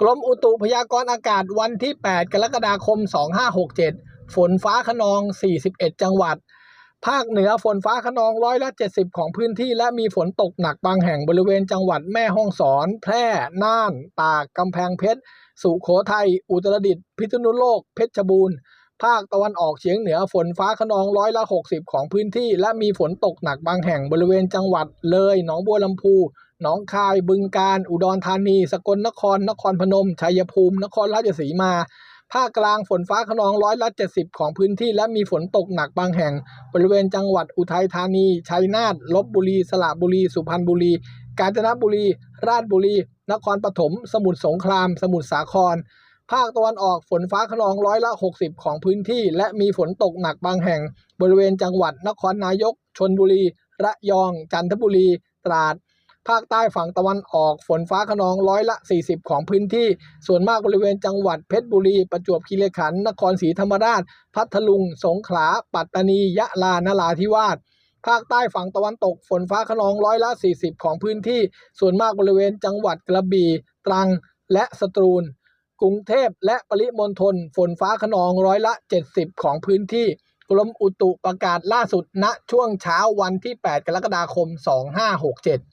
กรมอุตุพยากรณ์อากาศวันที่ 8 กรกฎาคม 2567 ฝนฟ้าขนอง 41 จังหวัด ภาคเหนือฝนฟ้าขนองร้อยละ 70 ของพื้นที่ และมีฝนตกหนักบางแห่งบริเวณจังหวัดแม่ฮ่องสอน แพร่ น่าน ตาก กำแพงเพชร สุโขทัย อุตรดิตถ์ พิษณุโลก เพชรบูรณ์ ภาคตะวันออกเฉียงเหนือฝนฟ้าขนองร้อยละ 60 ของพื้นที่ และมีฝนตกหนักบางแห่งบริเวณจังหวัดเลย หนองบัวลำพู หนองคายบึงกาฬอุดรธานี สกลนคร นครพนม ชัยภูมิ นครราชสีมา ภาคกลางฝนฟ้าขนองร้อยละ70ของพื้นที่และมีฝนตกหนักบางแห่ง บริเวณจังหวัดอุทัยธานี ชัยนาทลบบุรี สระบุรี สุพรรณบุรี กาญจนบุรี ราชบุรี นครปฐม สมุทรสงคราม สมุทรสาครภาคตะวันออกฝนฟ้าขนองร้อยละ 60 ของพื้นที่ และมีฝนตกหนักบางแห่ง บริเวณจังหวัดนครนายก ชนบุรี ระยอง จันทบุรี ตราด ภาคใต้ฝั่งตะวันออกฝนฟ้าขนองร้อยละ 40 ของพื้นที่ ส่วนมากบริเวณจังหวัดเพชรบุรี ประจวบคีรีขันธ์นครศรีธรรมราช พัทลุง สงขลา ปัตตานี ยะลา นราธิวาสภาคใต้ฝั่งตะวันตกฝนฟ้าขนองร้อยละ 40 ของพื้นที่ ส่วนมากบริเวณจังหวัดกระบี่ตรังและสตูล กรุงเทพและปริมณฑลฝนฟ้าขนองร้อยละ 70 ของพื้นที่กรมอุตุประกาศล่าสุดณช่วงเช้าวันที่ 8 กรกฎาคม 2567